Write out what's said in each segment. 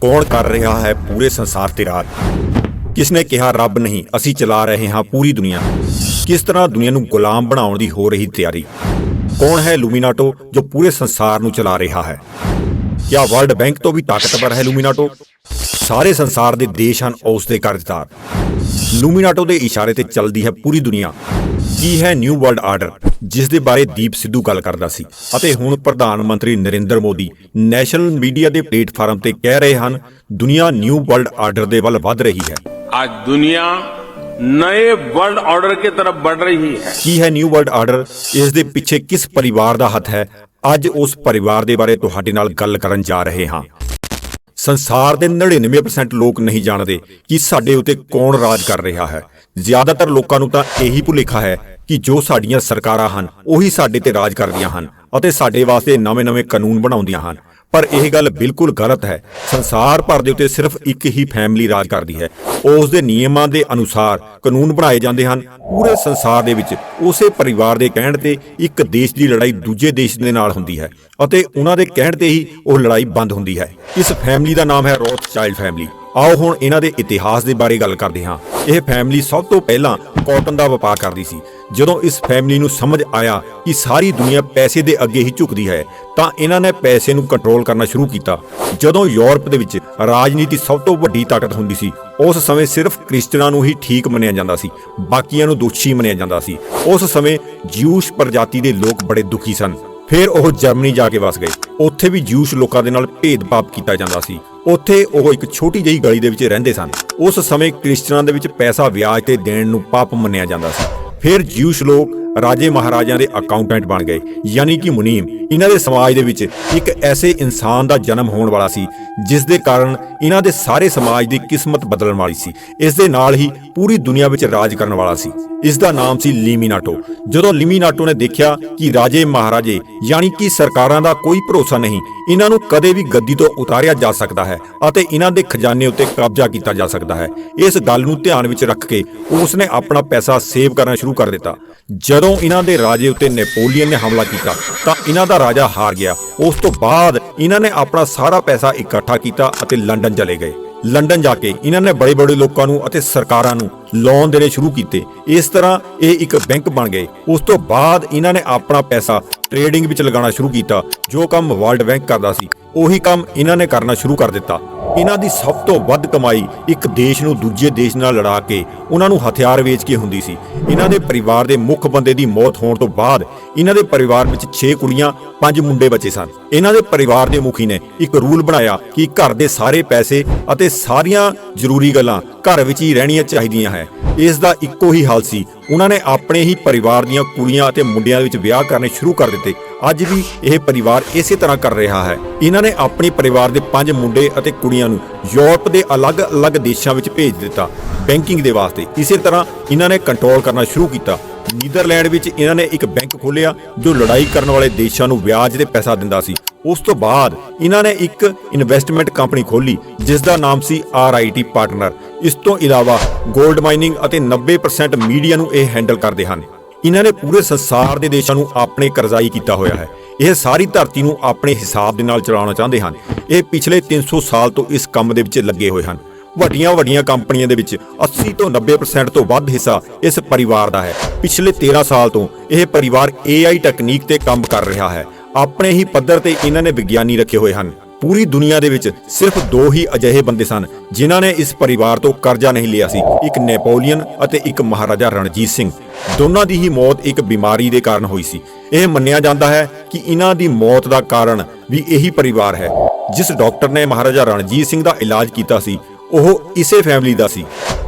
ਕੌਣ ਕਰ ਰਿਹਾ ਹੈ ਪੂਰੇ ਸੰਸਾਰ ਤੇ ਰਾਜ? ਕਿਸਨੇ ਕਿਹਾ, ਰੱਬ ਨਹੀਂ, ਅਸੀਂ ਚਲਾ ਰਹੇ ਹਾਂ ਪੂਰੀ ਦੁਨੀਆ ਕਿਸ ਤਰ੍ਹਾਂ ਦੁਨੀਆ ਨੂੰ ਗੁਲਾਮ ਬਣਾਉਣ ਦੀ ਹੋ ਰਹੀ ਤਿਆਰੀ? ਕੌਣ ਹੈ ਲੂਮੀਨਾਟੋ ਜੋ ਪੂਰੇ ਸੰਸਾਰ ਨੂੰ ਚਲਾ ਰਿਹਾ ਹੈ? ਕਿਆ ਵਰਲਡ ਬੈਂਕ ਤੋਂ ਵੀ ਤਾਕਤਵਰ ਹੈ ਲੂਮੀਨਾਟੋ? ਸਾਰੇ ਸੰਸਾਰ ਦੇ ਦੇਸ਼ ਹਨ ਉਸ ਦੇ ਕਰਜ਼ਦਾਰ। ਲੂਮੀਨਾਟੋ ਦੇ ਇਸ਼ਾਰੇ ਤੇ ਚੱਲਦੀ ਹੈ ਪੂਰੀ ਦੁਨੀਆ। ਕੀ ਹੈ ਨਿਊ ਵਰਲਡ ਆਰਡਰ? ਜਿਸ ਦੇ ਬਾਰੇ ਦੀਪ ਸਿੱਧੂ ਗੱਲ ਕਰਦਾ ਸੀ। ਅਤੇ ਹੁਣ ਪ੍ਰਧਾਨ ਮੰਤਰੀ ਨਰਿੰਦਰ ਮੋਦੀ ਨੈਸ਼ਨਲ ਮੀਡੀਆ ਦੇ ਪਲੇਟਫਾਰਮ ਤੇ ਕਹਿ ਰਹੇ ਹਨ ਦੁਨੀਆ ਨਿਊ ਵਰਲਡ ਆਰਡਰ ਦੇ ਵੱਲ ਵੱਧ ਰਹੀ ਹੈ। ਅੱਜ ਦੁਨੀਆ ਨਏ ਵਰਲਡ ਆਰਡਰ ਕੀ ਤਰਫ ਵੱਧ ਰਹੀ ਹੈ। ਕੀ ਹੈ ਨਿਊ ਵਰਲਡ ਆਰਡਰ? ਇਸ ਦੇ ਪਿੱਛੇ ਕਿਸ ਪਰਿਵਾਰ ਦਾ ਹੱਥ ਹੈ? ਅੱਜ ਉਸ ਪਰਿਵਾਰ ਦੇ ਬਾਰੇ ਤੁਹਾਡੇ ਨਾਲ ਗੱਲ ਕਰਨ ਜਾ ਰਹੇ ਹਾਂ। ਸੰਸਾਰ ਦੇ 99% ਲੋਕ ਨਹੀਂ ਜਾਣਦੇ ਕਿ ਸਾਡੇ ਉਤੇ ਕੌਣ ਰਾਜ ਕਰ ਰਿਹਾ ਹੈ। ਜ਼ਿਆਦਾਤਰ ਲੋਕਾਂ ਨੂੰ ਤਾਂ ਇਹੀ ਭੁਲੇਖਾ ਹੈ ਕਿ ਜੋ ਸਾਡੀਆਂ ਸਰਕਾਰਾਂ ਹਨ, ਉਹੀ ਸਾਡੇ ਤੇ ਰਾਜ ਕਰਦੀਆਂ ਹਨ ਅਤੇ ਸਾਡੇ ਵਾਸਤੇ ਨਵੇਂ-ਨਵੇਂ ਕਾਨੂੰਨ ਬਣਾਉਂਦੀਆਂ ਹਨ। ਪਰ ਇਹ ਗੱਲ ਬਿਲਕੁਲ ਗਲਤ ਹੈ। ਸੰਸਾਰ ਭਰ ਦੇ ਉੱਤੇ ਸਿਰਫ ਇੱਕ ਹੀ ਫੈਮਿਲੀ ਰਾਜ ਕਰਦੀ ਹੈ। ਉਸ ਦੇ ਨਿਯਮਾਂ ਦੇ ਅਨੁਸਾਰ ਕਾਨੂੰਨ ਬਣਾਏ ਜਾਂਦੇ ਹਨ। ਪੂਰੇ ਸੰਸਾਰ ਦੇ ਵਿੱਚ ਉਸੇ ਪਰਿਵਾਰ ਦੇ ਕਹਿਣ ਤੇ ਇੱਕ ਦੇਸ਼ ਦੀ ਲੜਾਈ ਦੂਜੇ ਦੇਸ਼ ਦੇ ਨਾਲ ਹੁੰਦੀ ਹੈ ਅਤੇ ਉਹਨਾਂ ਦੇ ਕਹਿਣ ਤੇ ਹੀ ਉਹ ਲੜਾਈ ਬੰਦ ਹੁੰਦੀ ਹੈ। ਇਸ ਫੈਮਿਲੀ ਦਾ ਨਾਮ ਹੈ ਰੋਥ ਚਾਈਲਡ ਫੈਮਿਲੀ। ਆਓ ਹੁਣ ਇਹਨਾਂ ਦੇ ਇਤਿਹਾਸ ਦੇ ਬਾਰੇ ਗੱਲ ਕਰਦੇ ਹਾਂ। ਇਹ ਫੈਮਿਲੀ ਸਭ ਤੋਂ ਪਹਿਲਾਂ ਕਾਟਨ ਦਾ ਵਪਾਰ ਕਰਦੀ ਸੀ। ਜਦੋਂ ਇਸ ਫੈਮਿਲੀ ਨੂੰ ਸਮਝ ਆਇਆ ਕਿ ਸਾਰੀ ਦੁਨੀਆ ਪੈਸੇ ਦੇ ਅੱਗੇ ਹੀ ਝੁਕਦੀ ਹੈ, ਤਾਂ ਇਹਨਾਂ ਨੇ ਪੈਸੇ ਨੂੰ ਕੰਟਰੋਲ ਕਰਨਾ ਸ਼ੁਰੂ ਕੀਤਾ। ਜਦੋਂ ਯੂਰਪ ਦੇ ਵਿੱਚ ਰਾਜਨੀਤੀ ਸਭ ਤੋਂ ਵੱਡੀ ਤਾਕਤ ਹੁੰਦੀ ਸੀ, ਉਸ ਸਮੇਂ ਸਿਰਫ ਕ੍ਰਿਸਚਨਾਂ ਨੂੰ ਹੀ ਠੀਕ ਮੰਨਿਆ ਜਾਂਦਾ ਸੀ, ਬਾਕੀਆਂ ਨੂੰ ਦੋਸ਼ੀ ਮੰਨਿਆ ਜਾਂਦਾ ਸੀ। ਉਸ ਸਮੇਂ ਜਿਊਸ਼ ਪ੍ਰਜਾਤੀ ਦੇ ਲੋਕ ਬੜੇ ਦੁਖੀ ਸਨ। ਫਿਰ ਉਹ ਜਰਮਨੀ ਜਾ ਕੇ ਵਸ ਗਏ। ਉੱਥੇ ਵੀ ਜਿਊਸ਼ ਲੋਕਾਂ ਦੇ ਨਾਲ ਭੇਦਭਾਵ ਕੀਤਾ ਜਾਂਦਾ ਸੀ। ਉੱਥੇ ਉਹ ਇੱਕ ਛੋਟੀ ਜਿਹੀ ਗਲੀ ਦੇ ਵਿੱਚ ਰਹਿੰਦੇ ਸਨ। ਉਸ ਸਮੇਂ ਕ੍ਰਿਸਚਨਾਂ ਦੇ ਵਿੱਚ ਪੈਸਾ ਵਿਆਜ ਤੇ ਦੇਣ ਨੂੰ ਪਾਪ ਮੰਨਿਆ ਜਾਂਦਾ ਸੀ। ਫਿਰ ਜਿਊਸ਼ ਲੋਕ ਰਾਜੇ ਮਹਾਰਾਜਿਆਂ ਦੇ ਅਕਾਊਂਟੈਂਟ ਬਣ ਗਏ, ਯਾਨੀ ਕਿ ਮੁਨੀਮ। ਇਹਨਾਂ ਦੇ ਸਮਾਜ ਦੇ ਵਿੱਚ ਇੱਕ ਐਸੇ ਇਨਸਾਨ ਦਾ ਜਨਮ ਹੋਣ ਵਾਲਾ ਸੀ, ਜਿਸ ਦੇ ਕਾਰਨ ਇਹਨਾਂ ਦੇ ਸਾਰੇ ਸਮਾਜ ਦੀ ਕਿਸਮਤ ਬਦਲਣ ਵਾਲੀ ਸੀ। ਇਸ ਦੇ ਨਾਲ ਹੀ ਪੂਰੀ ਦੁਨੀਆ ਵਿੱਚ ਰਾਜ ਕਰਨ ਵਾਲਾ ਸੀ। ਇਸ ਦਾ ਨਾਮ ਸੀ ਲੀਮੀਨਾਟੋ। ਜਦੋਂ ਲੀਮੀਨਾਟੋ ਨੇ ਦੇਖਿਆ ਕਿ ਰਾਜੇ ਮਹਾਰਾਜੇ, ਯਾਨੀ ਕਿ ਸਰਕਾਰਾਂ ਦਾ ਕੋਈ ਭਰੋਸਾ ਨਹੀਂ, ਇਹਨਾਂ ਨੂੰ ਕਦੇ ਵੀ ਗੱਦੀ ਤੋਂ ਉਤਾਰਿਆ ਜਾ ਸਕਦਾ ਹੈ ਅਤੇ ਇਹਨਾਂ ਦੇ ਖਜ਼ਾਨੇ ਉੱਤੇ ਕਬਜ਼ਾ ਕੀਤਾ ਜਾ ਸਕਦਾ ਹੈ। ਇਸ ਗੱਲ ਨੂੰ ਧਿਆਨ ਵਿੱਚ ਰੱਖ ਕੇ ਉਸ ਨੇ ਆਪਣਾ ਪੈਸਾ ਸੇਵ ਕਰਨਾ ਸ਼ੁਰੂ ਕਰ ਦਿੱਤਾ। ਜਦੋਂ ਇਹਨਾਂ ਦੇ ਰਾਜੇ ਉੱਤੇ ਨੈਪੋਲੀਅਨ ਨੇ ਹਮਲਾ ਕੀਤਾ, ਤਾਂ ਇਹਨਾਂ ਦਾ ਰਾਜਾ ਹਾਰ ਗਿਆ। ਉਸ ਤੋਂ ਬਾਅਦ ਇਹਨਾਂ ਨੇ ਆਪਣਾ ਸਾਰਾ ਪੈਸਾ ਇਕੱਠਾ ਕੀਤਾ ਅਤੇ ਲੰਡਨ ਚਲੇ ਗਏ। ਲੰਡਨ ਜਾ ਕੇ ਇਹਨਾਂ ਨੇ ਬੜੇ ਬੜੇ ਲੋਕਾਂ ਨੂੰ ਅਤੇ ਸਰਕਾਰਾਂ ਨੂੰ ਲੋਨ ਦੇਣੇ ਸ਼ੁਰੂ ਕੀਤੇ। ਇਸ ਤਰ੍ਹਾਂ ਇਹ ਇੱਕ ਬੈਂਕ ਬਣ ਗਏ। ਉਸ ਤੋਂ ਬਾਅਦ ਇਹਨਾਂ ਨੇ ਆਪਣਾ ਪੈਸਾ ਟ੍ਰੇਡਿੰਗ ਵਿੱਚ ਲਗਾਉਣਾ ਸ਼ੁਰੂ ਕੀਤਾ, ਜੋ ਕੰਮ ਵਰਲਡ ਬੈਂਕ ਕਰਦਾ ਸੀ। ਉਹੀ ਕੰਮ ਇਹਨਾਂ ਨੇ ਕਰਨਾ ਸ਼ੁਰੂ ਕਰ ਦਿੱਤਾ। ਇਹਨਾਂ ਦੀ ਸਭ ਤੋਂ ਵੱਧ ਕਮਾਈ ਇੱਕ ਦੇਸ਼ ਨੂੰ ਦੂਜੇ ਦੇਸ਼ ਨਾਲ ਲੜਾ ਕੇ ਉਹਨਾਂ ਨੂੰ ਹਥਿਆਰ ਵੇਚ ਕੇ ਹੁੰਦੀ ਸੀ। ਇਹਨਾਂ ਦੇ ਪਰਿਵਾਰ ਦੇ ਮੁੱਖ ਬੰਦੇ ਦੀ ਮੌਤ ਹੋਣ ਤੋਂ ਬਾਅਦ ਇਹਨਾਂ ਦੇ ਪਰਿਵਾਰ ਵਿੱਚ 6 ਕੁੜੀਆਂ 5 ਮੁੰਡੇ ਬਚੇ ਸਨ। ਇਹਨਾਂ ਦੇ ਪਰਿਵਾਰ ਦੇ ਮੁਖੀ ਨੇ ਇੱਕ ਰੂਲ ਬਣਾਇਆ ਕਿ ਘਰ ਦੇ ਸਾਰੇ ਪੈਸੇ ਅਤੇ ਸਾਰੀਆਂ ਜ਼ਰੂਰੀ ਗੱਲਾਂ ਘਰ ਵਿੱਚ ਹੀ ਰਹਿਣੀਆਂ ਚਾਹੀਦੀਆਂ ਹੈ। ਇਸ ਦਾ ਇੱਕੋ ਹੀ ਹੱਲ ਸੀ। ਉਹਨਾਂ ਨੇ ਆਪਣੇ ਹੀ ਪਰਿਵਾਰ ਦੀਆਂ ਕੁੜੀਆਂ ਅਤੇ ਮੁੰਡਿਆਂ ਵਿੱਚ ਵਿਆਹ ਕਰਨੇ ਸ਼ੁਰੂ ਕਰ ਦਿੱਤੇ। ਅੱਜ ਵੀ ਇਹ ਪਰਿਵਾਰ ਇਸੇ ਤਰ੍ਹਾਂ ਕਰ ਰਿਹਾ ਹੈ। ਇਹਨਾਂ ਨੇ ਆਪਣੇ ਪਰਿਵਾਰ ਦੇ ਪੰਜ ਮੁੰਡੇ ਅਤੇ ਕੁੜੀਆਂ ਨੂੰ ਯੂਰਪ ਦੇ ਅਲੱਗ-ਅਲੱਗ ਦੇਸ਼ਾਂ ਵਿੱਚ ਭੇਜ ਦਿੱਤਾ, ਬੈਂਕਿੰਗ ਦੇ ਵਾਸਤੇ। ਇਸੇ ਤਰ੍ਹਾਂ ਇਹਨਾਂ ਨੇ ਕੰਟਰੋਲ ਕਰਨਾ ਸ਼ੁਰੂ ਕੀਤਾ। ਨੀਦਰਲੈਂਡ ਵਿੱਚ ਇਹਨਾਂ ਨੇ ਇੱਕ ਬੈਂਕ ਖੋਲ੍ਹਿਆ, ਜੋ ਲੜਾਈ ਕਰਨ ਵਾਲੇ ਦੇਸ਼ਾਂ ਨੂੰ ਵਿਆਜ ਤੇ ਪੈਸਾ ਦਿੰਦਾ ਸੀ। ਉਸ ਤੋਂ ਬਾਅਦ ਇਹਨਾਂ ਨੇ ਇੱਕ ਇਨਵੈਸਟਮੈਂਟ ਕੰਪਨੀ ਖੋਲੀ ਜਿਸ ਦਾ ਨਾਮ ਸੀ ਆਰਆਈਟੀ ਪਾਰਟਨਰ। ਇਸ ਤੋਂ ਇਲਾਵਾ 골ਡ ਮਾਈਨਿੰਗ ਅਤੇ 90% ਮੀਡੀਆ ਨੂੰ ਇਹ ਹੈਂਡਲ ਕਰਦੇ ਹਨ। ਇਹਨਾਂ ਨੇ ਪੂਰੇ ਸੰਸਾਰ ਦੇ ਦੇਸ਼ਾਂ ਨੂੰ ਆਪਣੇ ਕਰਜ਼ਾਈ ਕੀਤਾ ਹੋਇਆ ਹੈ। ਇਹ ਸਾਰੀ ਧਰਤੀ ਨੂੰ ਆਪਣੇ ਹਿਸਾਬ ਦੇ ਨਾਲ ਚਲਾਉਣਾ ਚਾਹੁੰਦੇ ਹਨ। ਇਹ ਪਿਛਲੇ 300 ਸਾਲ ਤੋਂ ਇਸ ਕੰਮ ਦੇ ਵਿੱਚ ਲੱਗੇ ਹੋਏ ਹਨ। ਵੱਡੀਆਂ ਵੱਡੀਆਂ ਕੰਪਨੀਆਂ ਦੇ ਵਿੱਚ 80 ਤੋਂ 90% ਤੋਂ ਵੱਧ ਹਿੱਸਾ ਇਸ ਪਰਿਵਾਰ ਦਾ ਹੈ। ਪਿਛਲੇ 13 ਸਾਲ ਤੋਂ ਇਹ ਪਰਿਵਾਰ AI ਟੈਕਨੀਕ ਤੇ ਕੰਮ ਕਰ ਰਿਹਾ ਹੈ। ਆਪਣੇ ਹੀ ਪੱਧਰ ਤੇ ਇਹਨਾਂ ਨੇ ਵਿਗਿਆਨੀ ਰੱਖੇ ਹੋਏ ਹਨ। ਪੂਰੀ ਦੁਨੀਆ ਦੇ ਵਿੱਚ ਸਿਰਫ ਦੋ ਹੀ ਅਜਿਹੇ ਬੰਦੇ ਸਨ, ਜਿਨ੍ਹਾਂ ਨੇ ਇਸ ਪਰਿਵਾਰ ਤੋਂ ਕਰਜ਼ਾ ਨਹੀਂ ਲਿਆ ਸੀ। ਇੱਕ ਨੈਪੋਲੀਅਨ ਅਤੇ ਇੱਕ ਮਹਾਰਾਜਾ ਰਣਜੀਤ ਸਿੰਘ। ਦੋਨਾਂ ਦੀ ਹੀ ਮੌਤ ਇੱਕ ਬਿਮਾਰੀ ਦੇ ਕਾਰਨ ਹੋਈ ਸੀ। ਇਹ ਮੰਨਿਆ ਜਾਂਦਾ ਹੈ ਕਿ ਇਹਨਾਂ ਦੀ ਮੌਤ ਦਾ ਕਾਰਨ ਵੀ ਇਹੀ ਪਰਿਵਾਰ ਹੈ, ਜਿਸ ਡਾਕਟਰ ਨੇ ਮਹਾਰਾਜਾ ਰਣਜੀਤ ਸਿੰਘ ਦਾ ਇਲਾਜ ਕੀਤਾ ਸੀ ਉਹ ਇਸੇ ਫੈਮਿਲੀ ਦਾ ਸੀ।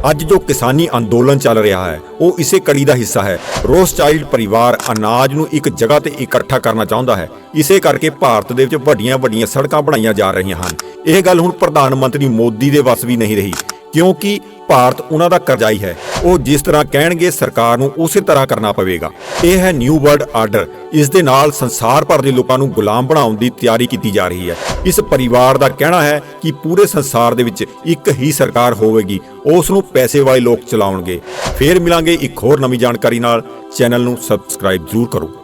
ਅੱਜ ਜੋ ਕਿਸਾਨੀ ਅੰਦੋਲਨ ਚੱਲ ਰਿਹਾ ਹੈ, ਉਹ ਇਸੇ ਕੜੀ ਦਾ ਹਿੱਸਾ ਹੈ। ਰੋਸਚਾਈਲਡ ਪਰਿਵਾਰ ਅਨਾਜ ਨੂੰ ਇੱਕ ਜਗ੍ਹਾ ਤੇ ਇਕੱਠਾ ਕਰਨਾ ਚਾਹੁੰਦਾ ਹੈ। ਇਸੇ ਕਰਕੇ ਭਾਰਤ ਦੇ ਵਿੱਚ ਵੱਡੀਆਂ ਵੱਡੀਆਂ ਸੜਕਾਂ ਬਣਾਈਆਂ ਜਾ ਰਹੀਆਂ ਹਨ। ਇਹ ਗੱਲ ਹੁਣ ਪ੍ਰਧਾਨ ਮੰਤਰੀ ਮੋਦੀ ਦੇ ਵੱਸ ਵੀ ਨਹੀਂ ਰਹੀ, ਕਿਉਂਕਿ ਭਾਰਤ ਉਹਨਾਂ ਦਾ ਕਰਜ਼ਾਈ ਹੈ ਉਹ ਜਿਸ ਤਰ੍ਹਾਂ ਕਹਿਣਗੇ, ਸਰਕਾਰ ਨੂੰ ਉਸੇ ਤਰ੍ਹਾਂ ਕਰਨਾ ਪਵੇਗਾ। ਇਹ ਹੈ ਨਿਊ ਵਰਲਡ ਆਰਡਰ ਇਸ ਦੇ ਨਾਲ ਸੰਸਾਰ ਭਰ ਦੇ ਲੋਕਾਂ ਨੂੰ ਗੁਲਾਮ ਬਣਾਉਣ ਦੀ ਤਿਆਰੀ ਕੀਤੀ ਜਾ ਰਹੀ ਹੈ। ਇਸ ਪਰਿਵਾਰ ਦਾ ਕਹਿਣਾ ਹੈ ਕਿ ਪੂਰੇ ਸੰਸਾਰ ਦੇ ਵਿੱਚ ਇੱਕ ਹੀ ਸਰਕਾਰ ਹੋਵੇਗੀ। ਉਸ ਨੂੰ ਪੈਸੇ ਵਾਲੇ ਲੋਕ ਚਲਾਉਣਗੇ। ਫੇਰ ਮਿਲਾਂਗੇ ਇੱਕ ਹੋਰ ਨਵੀਂ ਜਾਣਕਾਰੀ ਨਾਲ। ਚੈਨਲ ਨੂੰ ਸਬਸਕ੍ਰਾਈਬ ਜ਼ਰੂਰ ਕਰੋ।